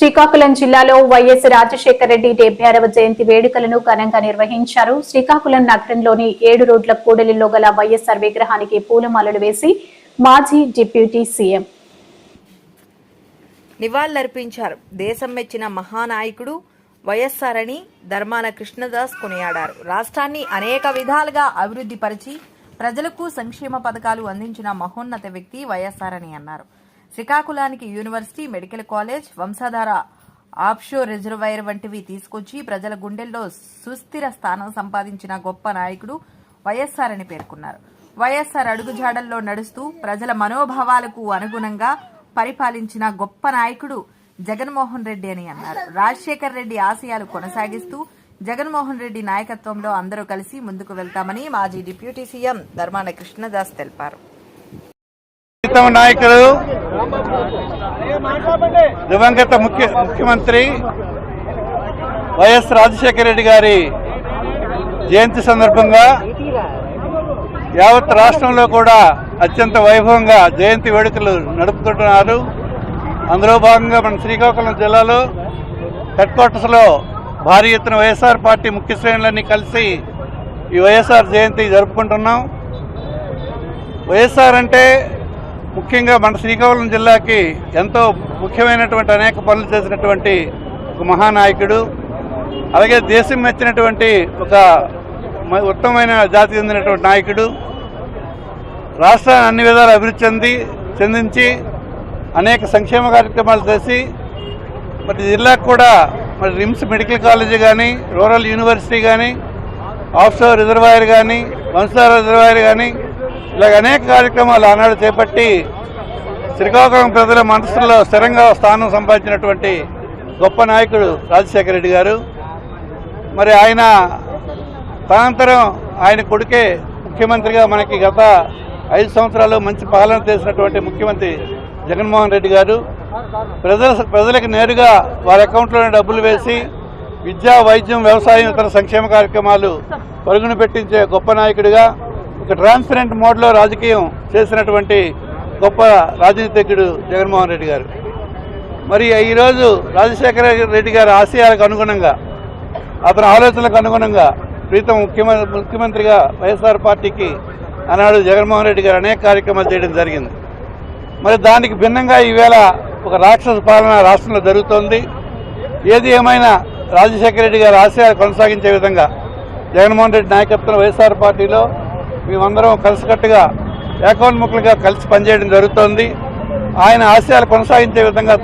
శ్రీకాకుళం జిల్లాలో వైఎస్ రాజశేఖర రెడ్డి డెబ్బై ఆరవ జయంతి వేడుకలను ఘనంగా నిర్వహించారు. శ్రీకాకుళం నగరంలోని ఏడు రోడ్ల కూడలిలో గల వైఎస్ఆర్ విగ్రహానికి పూలమాలలు వేసి మాజీ డిప్యూటీ సీఎం నివాళులర్పించారు. దేశం మెచ్చిన మహానాయకుడు వైఎస్ఆర్ అని ధర్మాన కృష్ణదాస్ కొనియాడారు. రాష్ట్రాన్ని అనేక విధాలుగా అభివృద్ధి పరిచి ప్రజలకు సంక్షేమ పథకాలు అందించిన మహోన్నత వ్యక్తి వైఎస్ఆర్ అని అన్నారు. శ్రీకాకుళానికి university medical college Vamsadhara offshore reservoir వంటివి తీసుకొచ్చి ప్రజల గుండెల్లో సుస్థిర స్థానం సంపాదించిన గొప్ప నాయకుడు వైఎస్ఆర్ అని పేర్కొన్నారు. వైఎస్ఆర్ అడుగుజాడల్లో నడుస్తూ ప్రజల మనోభావాలకు అనుగుణంగా పరిపాలించిన గొప్ప నాయకుడు జగన్మోహన్ రెడ్డి అని అన్నారు. రాజశేఖర్ రెడ్డి ఆశయాలు కొనసాగిస్తూ జగన్మోహన్ రెడ్డి నాయకత్వంలో అందరూ కలిసి ముందుకు వెళ్తామని మాజీ డిప్యూటీ సీఎం ధర్మాన కృష్ణదాస్ తెలిపారు. ఉత్తమ నాయకులు దివంగత ముఖ్య ముఖ్యమంత్రి వైఎస్ రాజశేఖర రెడ్డి గారి జయంతి సందర్భంగా యావత్ రాష్ట్రంలో కూడా అత్యంత వైభవంగా జయంతి వేడుకలు నడుపుకుంటున్నారు. అందులో భాగంగా మన శ్రీకాకుళం జిల్లాలో హెడ్ క్వార్టర్స్లో భారీ ఎత్తున వైఎస్ఆర్ పార్టీ ముఖ్య శ్రేణులన్నీ కలిసి ఈ వైఎస్ఆర్ జయంతి జరుపుకుంటున్నాం. వైఎస్ఆర్ అంటే ముఖ్యంగా మన శ్రీకాకుళం జిల్లాకి ఎంతో ముఖ్యమైనటువంటి అనేక పనులు చేసినటువంటి ఒక మహానాయకుడు అలాగే దేశం మెచ్చినటువంటి ఒక మ- ఉత్తమమైన జాతి చెందినటువంటి నాయకుడు రాష్ట్రాన్ని అన్ని విధాలు అభివృద్ధి చెంది చెందించి అనేక సంక్షేమ కార్యక్రమాలు చేసి మరి జిల్లాకు కూడా మరి రిమ్స్ మెడికల్ కాలేజీ కానీ రూరల్ యూనివర్సిటీ కానీ ఆఫ్షోర్ రిజర్వాయర్ కానీ వంశాల రిజర్వాయర్ కానీ ఇలాగ అనేక కార్యక్రమాలు ఆనాడు చేపట్టి శ్రీకాకుళం ప్రజల మనసులో స్థిరంగా స్థానం సంపాదించినటువంటి గొప్ప నాయకుడు రాజశేఖర రెడ్డి గారు. మరి ఆయన తనంతరం ఆయన కొడుకే ముఖ్యమంత్రిగా మనకి గత ఐదు సంవత్సరాలు మంచి పాలన చేసినటువంటి ముఖ్యమంత్రి జగన్మోహన్ రెడ్డి గారు. ప్రజల ప్రజలకు నేరుగా వారి అకౌంట్లోనే డబ్బులు వేసి విద్యా వైద్యం వ్యవసాయం ఇతర సంక్షేమ కార్యక్రమాలు పరుగున పెట్టించే గొప్ప నాయకుడిగా ఒక ట్రాన్స్పరెంట్ మోడ్లో రాజకీయం చేసినటువంటి గొప్ప రాజనీతిజ్ఞుడు జగన్మోహన్ రెడ్డి గారు. మరి ఈరోజు రాజశేఖర రెడ్డి గారి ఆశయాలకు అనుగుణంగా అతని ఆలోచనలకు అనుగుణంగా ప్రీతం ముఖ్యమంత్రి ముఖ్యమంత్రిగా వైఎస్ఆర్ పార్టీకి ఆనాడు జగన్మోహన్ రెడ్డి గారు అనేక కార్యక్రమాలు చేయడం జరిగింది. మరి దానికి భిన్నంగా ఈవేళ ఒక రాక్షస పాలన రాష్ట్రంలో జరుగుతోంది. ఏది ఏమైనా రాజశేఖర రెడ్డి గారి ఆశయాలు కొనసాగించే విధంగా జగన్మోహన్ రెడ్డి నాయకత్వం వైఎస్ఆర్ పార్టీలో మేమందరం కలిసికట్టుగా ఏకోన్ముఖులుగా కలిసి పనిచేయడం జరుగుతోంది. ఆయన ఆశయాలు కొనసాగించే విధంగా